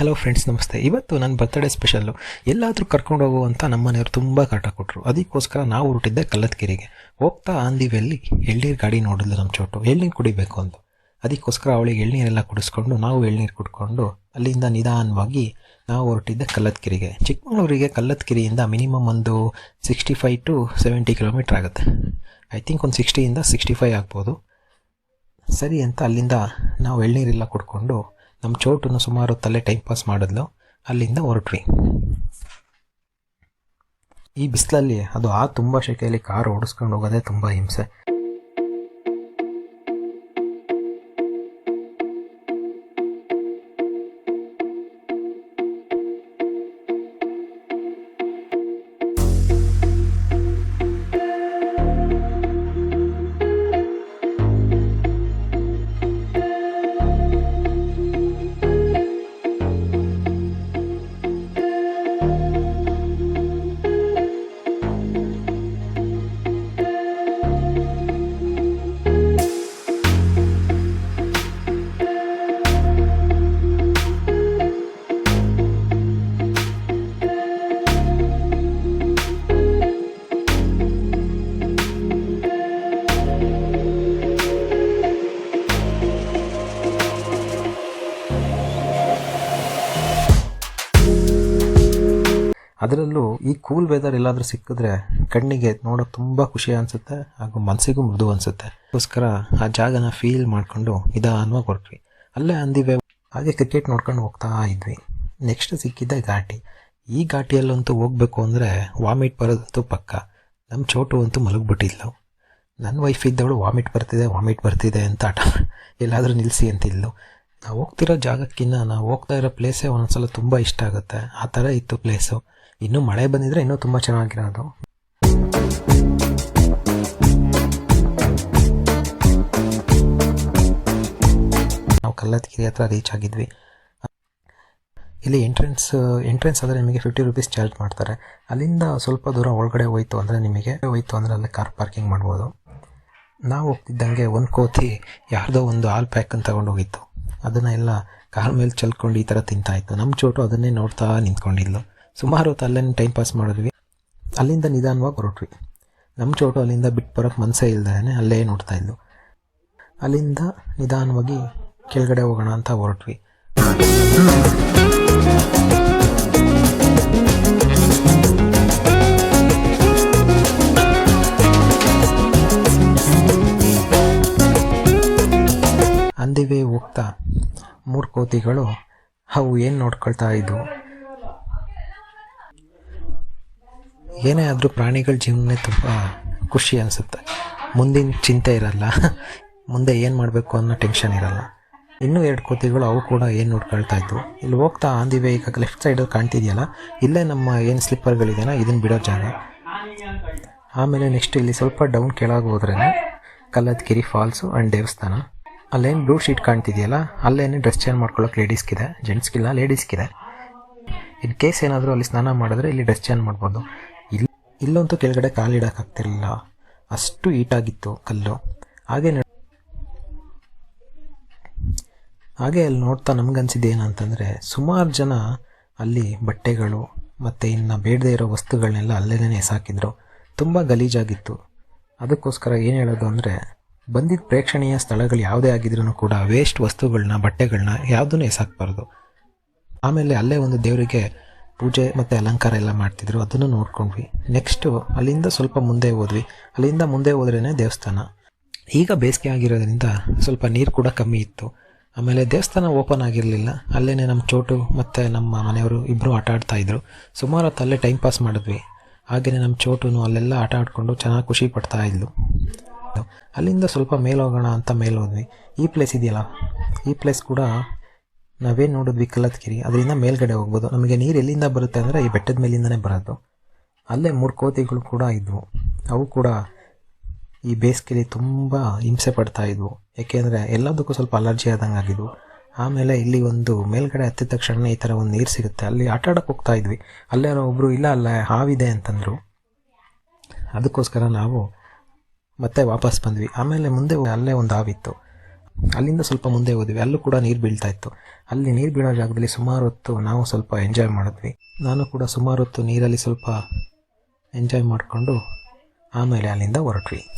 Hello friends ನಮಸ್ತೆ. ಇವತ್ತು ನನ್ನ ಬರ್ತ್ಡೇ ಸ್ಪೆಷಲ್ಲು ಎಲ್ಲಾದರೂ ಕರ್ಕೊಂಡು ಹೋಗುವಂಥ ನಮ್ಮ ಮನೆಯವರು ತುಂಬ ಕಾಟ ಕೊಟ್ಟರು ಅದಕ್ಕೋಸ್ಕರ ನಾವು ಹೊರಟಿದ್ದೆ ಕಲ್ಲತ್ಕೆರೆಗೆ. ಹೋಗ್ತಾ ಆಂದಿವೆಲ್ಲಿ ಎಳ್ನೀರು ಗಾಡಿ ನೋಡಿದ್ಲು ನಮ್ಮ ಚೋಟು. ಎಳ್ನೀರು ಕುಡಿಬೇಕು ಅಂತ. ಅದಕ್ಕೋಸ್ಕರ ಅವಳಿಗೆ ಎಳ್ನೀರೆಲ್ಲ ಕುಡಿಸ್ಕೊಂಡು ನಾವು ಎಳ್ನೀರು ಕುಡ್ಕೊಂಡು ಅಲ್ಲಿಂದ ನಿಧಾನವಾಗಿ ನಾವು ಹೊರಟಿದ್ದೆ ಕಲ್ಲತ್ಕೆರೆಗೆ. ಚಿಕ್ಕಮಗಳೂರಿಗೆ ಕಲ್ಲತ್ಕೆರೆಯಿಂದ ಮಿನಿಮಮ್ ಒಂದು sixty five to seventy kilometre ಆಗುತ್ತೆ. ಐ ಥಿಂಕ್ ಒಂದು ಸಿಕ್ಸ್ಟಿಯಿಂದ ಸಿಕ್ಸ್ಟಿ ಫೈ ಆಗ್ಬೋದು. ಸರಿ ಅಂತ ಅಲ್ಲಿಂದ ನಾವು ಎಳ್ನೀರೆಲ್ಲ ಕುಡ್ಕೊಂಡು ನಮ್ಮ ಚೋಟನ್ನು ಸುಮಾರು ತಲೆ ಟೈಮ್ ಪಾಸ್ ಮಾಡಿದ್ಲು. ಅಲ್ಲಿಂದ ಹೊರಟ್ವಿ. ಈ ಬಿಸಿಲಲ್ಲಿ ಅದು ಆ ತುಂಬ ಶೆಕೆಯಲ್ಲಿ ಕಾರ್ ಓಡಿಸ್ಕೊಂಡು ಹೋಗೋದೇ ತುಂಬ ಹಿಂಸೆ. ಅದರಲ್ಲೂ ಈ ಕೂಲ್ ವೆದರ್ ಎಲ್ಲಾದರೂ ಸಿಕ್ಕಿದ್ರೆ ಕಣ್ಣಿಗೆ ನೋಡೋಕೆ ತುಂಬ ಖುಷಿ ಅನಿಸುತ್ತೆ ಹಾಗೂ ಮನಸ್ಸಿಗೂ ಮೃದು ಅನಿಸುತ್ತೆ. ಅದಕ್ಕೋಸ್ಕರ ಆ ಜಾಗನ ಫೀಲ್ ಮಾಡಿಕೊಂಡು ನಿಧಾನವಾಗಿ ಹೊರಟ್ವಿ. ಅಲ್ಲೇ ಅಂದಿವೆ. ಹಾಗೆ ಕ್ರಿಕೆಟ್ ನೋಡ್ಕೊಂಡು ಹೋಗ್ತಾ ಇದ್ವಿ. ನೆಕ್ಸ್ಟ್ ಸಿಕ್ಕಿದ್ದೆ ಘಾಟಿ. ಈ ಘಾಟಿಯಲ್ಲಂತೂ ಹೋಗ್ಬೇಕು ಅಂದರೆ ವಾಮಿಟ್ ಬರೋದಂತೂ ಪಕ್ಕ. ನಮ್ಮ ಚೋಟು ಅಂತೂ ಮಲಗಿಬಿಟ್ಟಿದ್ಲು. ನನ್ನ ವೈಫ್ ಇದ್ದವಳು ವಾಮಿಟ್ ಬರ್ತಿದೆ ವಾಮಿಟ್ ಬರ್ತಿದೆ ಅಂತ ಆಟ ಎಲ್ಲಾದರೂ ನಿಲ್ಲಿಸಿ ಅಂತಿದ್ಲು. ನಾವು ಹೋಗ್ತಿರೋ ಜಾಗಕ್ಕಿಂತ ನಾವು ಹೋಗ್ತಾ ಇರೋ ಪ್ಲೇಸೇ ಒಂದೊಂದ್ಸಲ ತುಂಬ ಇಷ್ಟ ಆಗುತ್ತೆ. ಆ ಥರ ಇತ್ತು ಪ್ಲೇಸು ಇನ್ನೂ ಮಳೆ ಬಂದಿದ್ರೆ ಇನ್ನೂ ತುಂಬ ಚೆನ್ನಾಗಿರೋದು. ನಾವು ಕಲ್ಲತ್ಗಿರಿ ಹತ್ರ ರೀಚ್ ಆಗಿದ್ವಿ. ಇಲ್ಲಿ ಎಂಟ್ರೆನ್ಸ್ ಎಂಟ್ರೆನ್ಸ್ ಆದರೆ ನಿಮಗೆ ಫಿಫ್ಟಿ ರುಪೀಸ್ ಚಾರ್ಜ್ ಮಾಡ್ತಾರೆ. ಅಲ್ಲಿಂದ ಸ್ವಲ್ಪ ದೂರ ಒಳಗಡೆ ಹೋಯ್ತು ಅಂದರೆ ನಿಮಗೆ ಹೋಯ್ತು ಅಂದರೆ ಅಲ್ಲಿ ಕಾರ್ ಪಾರ್ಕಿಂಗ್ ಮಾಡ್ಬೋದು. ನಾವು ಹೋಗ್ತಿದ್ದಂಗೆ ಒಂದು ಕೋತಿ ಯಾರ್ದೋ ಒಂದು ಹಾಲ್ ಪ್ಯಾಕ್ ಅಂತ ತಗೊಂಡು ಹೋಗಿತ್ತು. ಅದನ್ನು ಎಲ್ಲ ಕಾರ್ ಮೇಲೆ ಚಲ್ಕೊಂಡು ಈ ಥರ ತಿಂತಾ ಇತ್ತು. ನಮ್ಮ ಚೋಟು ಅದನ್ನೇ ನೋಡ್ತಾ ನಿಂತ್ಕೊಂಡಿದ್ಲು. ಸುಮಾರು ಹೊತ್ತು ಅಲ್ಲೇ ಟೈಮ್ ಪಾಸ್ ಮಾಡಿದ್ವಿ. ಅಲ್ಲಿಂದ ನಿಧಾನವಾಗಿ ಹೊರಟ್ವಿ. ನಮ್ಮ ಚೋಟು ಅಲ್ಲಿಂದ ಬಿಟ್ಟು ಬರೋಕ್ಕೆ ಮನಸ್ಸೇ ಇಲ್ದೇ ಅಲ್ಲೇ ನೋಡ್ತಾ ಇದ್ದು ಅಲ್ಲಿಂದ ನಿಧಾನವಾಗಿ ಕೆಳಗಡೆ ಹೋಗೋಣ ಅಂತ ಹೊರಟ್ವಿ. ಅಂದಿವೆ ಹೋಗ್ತಾ ಮೂರು ಕೋತಿಗಳು ಅವು ಏನು ನೋಡ್ಕೊಳ್ತಾ ಇದ್ವು? ಏನೇ ಆದರೂ ಪ್ರಾಣಿಗಳ ಜೀವನೇ ತುಂಬ ಖುಷಿ ಅನಿಸುತ್ತೆ. ಮುಂದಿನ ಚಿಂತೆ ಇರಲ್ಲ. ಮುಂದೆ ಏನು ಮಾಡಬೇಕು ಅನ್ನೋ ಟೆನ್ಷನ್ ಇರಲ್ಲ. ಇನ್ನೂ ಎರಡು ಕೋತಿಗಳು ಅವು ಕೂಡ ಏನು ನೋಡ್ಕೊಳ್ತಾ ಇದ್ವು. ಇಲ್ಲಿ ಹೋಗ್ತಾ ಆಂದಿವೆ, ಈಗ ಲೆಫ್ಟ್ ಸೈಡಲ್ಲಿ ಕಾಣ್ತಿದೆಯಲ್ಲ, ಇಲ್ಲೇ ನಮ್ಮ ಏನು ಸ್ಲಿಪ್ಪರ್ಗಳಿದೆಯಲ್ಲ ಇದನ್ನು ಬಿಡೋ ಜಾಗ. ಆಮೇಲೆ ನೆಕ್ಸ್ಟ್ ಇಲ್ಲಿ ಸ್ವಲ್ಪ ಡೌನ್ ಕೆಳಗೆ ಹೋದ್ರೆ ಕಲ್ಲತ್ಗಿರಿ ಫಾಲ್ಸು ಆ್ಯಂಡ್ ದೇವಸ್ಥಾನ. ಅಲ್ಲೇನು ಬ್ಲೂ ಶೀಟ್ ಕಾಣ್ತಿದೆಯಲ್ಲ, ಅಲ್ಲೇನು ಡ್ರೆಸ್ ಚೇಂಜ್ ಮಾಡ್ಕೊಳ್ಳೋಕೆ ಲೇಡೀಸ್ಗಿದೆ ಜೆಂಟ್ಸ್ಗಿಲ್ಲ ಲೇಡೀಸ್ಗಿದೆ ಇನ್ ಕೇಸ್ ಏನಾದರೂ ಅಲ್ಲಿ ಸ್ನಾನ ಮಾಡಿದ್ರೆ ಇಲ್ಲಿ ಡ್ರೆಸ್ ಚೇಂಜ್ ಮಾಡ್ಬೋದು. ಇಲ್ಲಂತೂ ಕೆಳಗಡೆ ಕಾಲಿಡೋಕ್ಕಾಗ್ತಿರಲಿಲ್ಲ. ಅಷ್ಟು ಈಟಾಗಿತ್ತು ಕಲ್ಲು. ಹಾಗೆ ಹಾಗೆ ಅಲ್ಲಿ ನೋಡ್ತಾ ನಮಗನ್ಸಿದ್ದು ಏನಂತಂದರೆ ಸುಮಾರು ಜನ ಅಲ್ಲಿ ಬಟ್ಟೆಗಳು ಮತ್ತು ಇನ್ನು ಬೇಡದೇ ಇರೋ ವಸ್ತುಗಳನ್ನೆಲ್ಲ ಅಲ್ಲೇ ಎಸಾಕಿದ್ರು ತುಂಬ ಗಲೀಜಾಗಿತ್ತು. ಅದಕ್ಕೋಸ್ಕರ ಏನು ಹೇಳೋದು ಅಂದರೆ ಬಂದಿದ್ದ ಪ್ರೇಕ್ಷಣೀಯ ಸ್ಥಳಗಳು ಯಾವುದೇ ಆಗಿದ್ರೂ ಕೂಡ ವೇಸ್ಟ್ ವಸ್ತುಗಳನ್ನ ಬಟ್ಟೆಗಳನ್ನ ಯಾವುದನ್ನು ಎಸಾಕ್ಬಾರ್ದು. ಆಮೇಲೆ ಅಲ್ಲೇ ಒಂದು ದೇವರಿಗೆ ಪೂಜೆ ಮತ್ತು ಅಲಂಕಾರ ಎಲ್ಲ ಮಾಡ್ತಿದ್ರು, ಅದನ್ನು ನೋಡ್ಕೊಂಡ್ವಿ. ನೆಕ್ಸ್ಟು ಅಲ್ಲಿಂದ ಸ್ವಲ್ಪ ಮುಂದೆ ಹೋದ್ವಿ. ಅಲ್ಲಿಂದ ಮುಂದೆ ಹೋದ್ರೇ ದೇವಸ್ಥಾನ. ಈಗ ಬೇಸಿಗೆ ಆಗಿರೋದ್ರಿಂದ ಸ್ವಲ್ಪ ನೀರು ಕೂಡ ಕಮ್ಮಿ ಇತ್ತು. ಆಮೇಲೆ ದೇವಸ್ಥಾನ ಓಪನ್ ಆಗಿರಲಿಲ್ಲ. ಅಲ್ಲೇ ನಮ್ಮ ಚೋಟು ಮತ್ತು ನಮ್ಮ ಮನೆಯವರು ಇಬ್ಬರು ಆಟ ಆಡ್ತಾಯಿದ್ರು ಸುಮಾರು ಹೊತ್ತು ಅಲ್ಲೇ ಟೈಮ್ ಪಾಸ್ ಮಾಡಿದ್ವಿ. ಹಾಗೆಯೇ ನಮ್ಮ ಚೋಟು ಅಲ್ಲೆಲ್ಲ ಆಟ ಆಡಿಕೊಂಡು ಚೆನ್ನಾಗಿ ಖುಷಿ ಪಡ್ತಾ ಇದ್ಲು. ಅಲ್ಲಿಂದ ಸ್ವಲ್ಪ ಮೇಲೆ ಹೋಗೋಣ ಅಂತ ಮೇಲೆ ಹೋದ್ವಿ. ಈ ಪ್ಲೇಸ್ ಇದೆಯಲ್ಲ? ಈ ಪ್ಲೇಸ್ ಕೂಡ ನಾವೇನು ನೋಡಿದ್ವಿ ಕಲ್ಲತ್ಗಿರಿ ಅದರಿಂದ ಮೇಲ್ಗಡೆ ಹೋಗ್ಬೋದು. ನಮಗೆ ನೀರು ಎಲ್ಲಿಂದ ಬರುತ್ತೆ ಅಂದರೆ ಈ ಬೆಟ್ಟದ ಮೇಲಿಂದನೇ ಬರೋದು. ಅಲ್ಲೇ ಮೂರು ಕೋತಿಗಳು ಕೂಡ ಇದ್ವು. ಅವು ಕೂಡ ಈ ಬೇಸಿಗೆಲಿ ತುಂಬ ಹಿಂಸೆ ಪಡ್ತಾ ಇದ್ವು. ಏಕೆಂದರೆ ಎಲ್ಲದಕ್ಕೂ ಸ್ವಲ್ಪ ಅಲರ್ಜಿ ಆದಂಗೆ ಆಗಿದ್ವು. ಆಮೇಲೆ ಇಲ್ಲಿ ಒಂದು ಮೇಲ್ಗಡೆ ಹತ್ತಿದ ತಕ್ಷಣ ಈ ಥರ ಒಂದು ನೀರು ಸಿಗುತ್ತೆ. ಅಲ್ಲಿ ಆಟ ಆಡೋಕೆ ಹೋಗ್ತಾ ಇದ್ವಿ. ಅಲ್ಲೇನೋ ಒಬ್ಬರು ಇಲ್ಲ, ಅಲ್ಲ, ಹಾವಿದೆ ಅಂತಂದರು. ಅದಕ್ಕೋಸ್ಕರ ನಾವು ಮತ್ತೆ ವಾಪಸ್ ಬಂದ್ವಿ. ಆಮೇಲೆ ಮುಂದೆ ಅಲ್ಲೇ ಒಂದು ಹಾವಿತ್ತು. ಅಲ್ಲಿಂದ ಸ್ವಲ್ಪ ಮುಂದೆ ಹೋದ್ವಿ. ಅಲ್ಲೂ ಕೂಡ ನೀರು ಬೀಳ್ತಾ ಇತ್ತು. ಅಲ್ಲಿ ನೀರು ಬೀಳೋ ಜಾಗದಲ್ಲಿ ಸುಮಾರು ಹೊತ್ತು ನಾವು ಸ್ವಲ್ಪ ಎಂಜಾಯ್ ಮಾಡಿದ್ವಿ. ನಾನು ಕೂಡ ಸುಮಾರು ಹೊತ್ತು ನೀರಲ್ಲಿ ಸ್ವಲ್ಪ ಎಂಜಾಯ್ ಮಾಡಿಕೊಂಡು ಆಮೇಲೆ ಅಲ್ಲಿಂದ ಹೊರಟ್ವಿ.